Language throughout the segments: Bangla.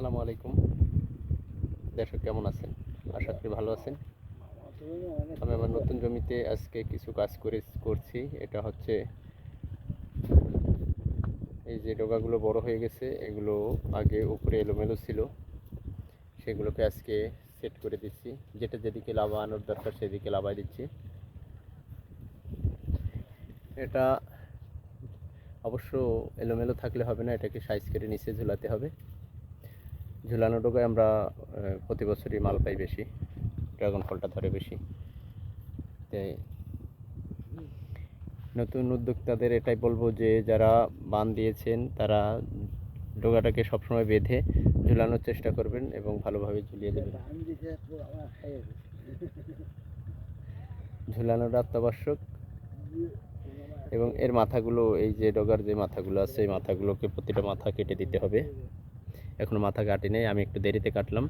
আসসালামু আলাইকুম। দর্শক, কেমন আছেন? আশা করি ভালো আছেন। আমি আমার নতুন জমিতে আজকে কিছু কাজ করে, করছি। এটা হচ্ছে এই যে ডোগাগুলো বড় হয়ে গেছে, এগুলো আগে উপরে এলোমেলো ছিল। সেগুলোকে আজকে সেট করে দিচ্ছি। যেটা যেদিকে লাভানোর দরকার সেদিকে লাভাই দিচ্ছি। এটা অবশ্য এলোমেলো থাকলে হবে না, এটাকে সাইজ করে নিচে ঝুলাতে হবে। ঝুলানো ডোগায় আমরা প্রতি বছরই মাল পাই বেশি, ড্রাগন ফলটা ধরে বেশি। তাই নতুন উদ্যোক্তাদের এটাই বলব যে, যারা বান দিয়েছেন, তারা ডোগাটাকে সবসময় বেঁধে ঝুলানোর চেষ্টা করবেন এবং ভালোভাবে ঝুলিয়ে দেবেন। ঝুলানোটা অত্যাবশ্যক এবং এর মাথাগুলো, এই যে ডগার যে মাথাগুলো আছে, এই মাথাগুলোকে প্রতিটা মাথা কেটে দিতে হবে। এখনও মাথা কাটি নেই আমি একটু দেরিতে কাটলাম।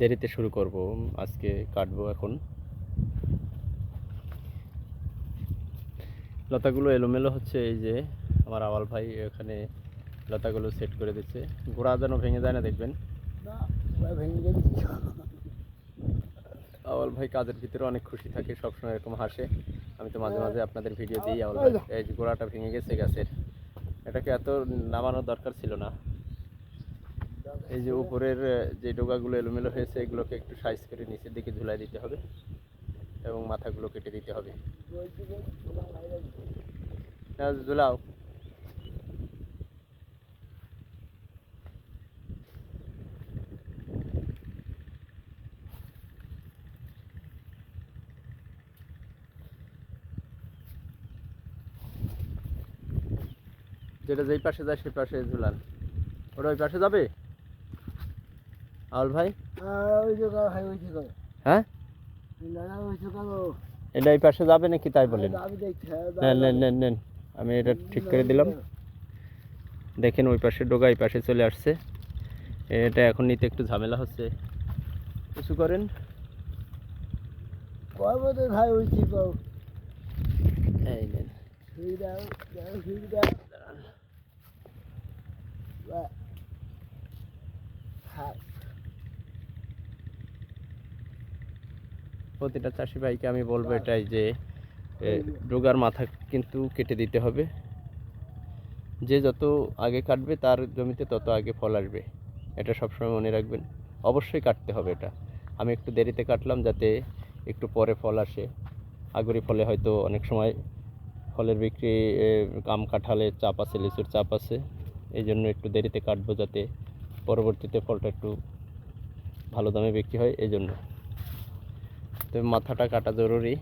দেরিতে শুরু করব আজকে কাটবো এখন। লতাগুলো এলোমেলো হচ্ছে এই যে আমার আওয়াল ভাই এখানে লতাগুলো সেট করে দিচ্ছে। গোড়া যেন ভেঙে যায় না দেখবেন। আওয়াল ভাই কাজের ভিতরে অনেক খুশি থাকে সবসময় এরকম হাসে। আমি তো মাঝে মাঝে আপনাদের ভিডিও দিই আওয়াল ভাই এই গোড়াটা ভেঙে গেছে গাছের। এটাকে এত নামানোর দরকার ছিল না। এই যে উপরের যে ডোগাগুলো এলোমেলো হয়েছে, এগুলোকে একটু সাইজ করে নিচের দিকে ঝুলাই দিতে হবে এবং মাথাগুলো কেটে দিতে হবে। ঝুলাও। যেটা যেই পাশে যায় সেই পাশে ঝুলান। ওটা ওই পাশে যাবে? আউল ভাই? হ্যাঁ এটা এই পাশে যাবে নাকি তাই বলেন? নেন নেন নেন নেন আমি এটা ঠিক করে দিলাম। দেখেন ওই পাশে ডোগা এই পাশে চলে আসছে। এটা এখন নিতে একটু ঝামেলা হচ্ছে। কিছু করেন? ভাই ওই কি এই নেন। হ্যাঁ প্রতিটা চাষি ভাইকে আমি বলব এটাই যে ডোগার মাথা কিন্তু কেটে দিতে হবে। যে যত আগে কাটবে তার জমিতে তত আগে ফল আসবে। এটা সবসময় মনে রাখবেন। অবশ্যই কাটতে হবে এটা। আমি একটু দেরিতে কাটলাম যাতে একটু পরে ফল আসে। আগরি ফলে হয়তো অনেক সময় ফলের বিক্রি এ, আম কাঁঠালের চাপ আছে লিচুর চাপ আছে। এই জন্য একটু দেরিতে কাটবো যাতে পরবর্তীতে ফলটা একটু ভালো দামে বিক্রি হয় এই জন্য তো মাথাটা কাটা জরুরি।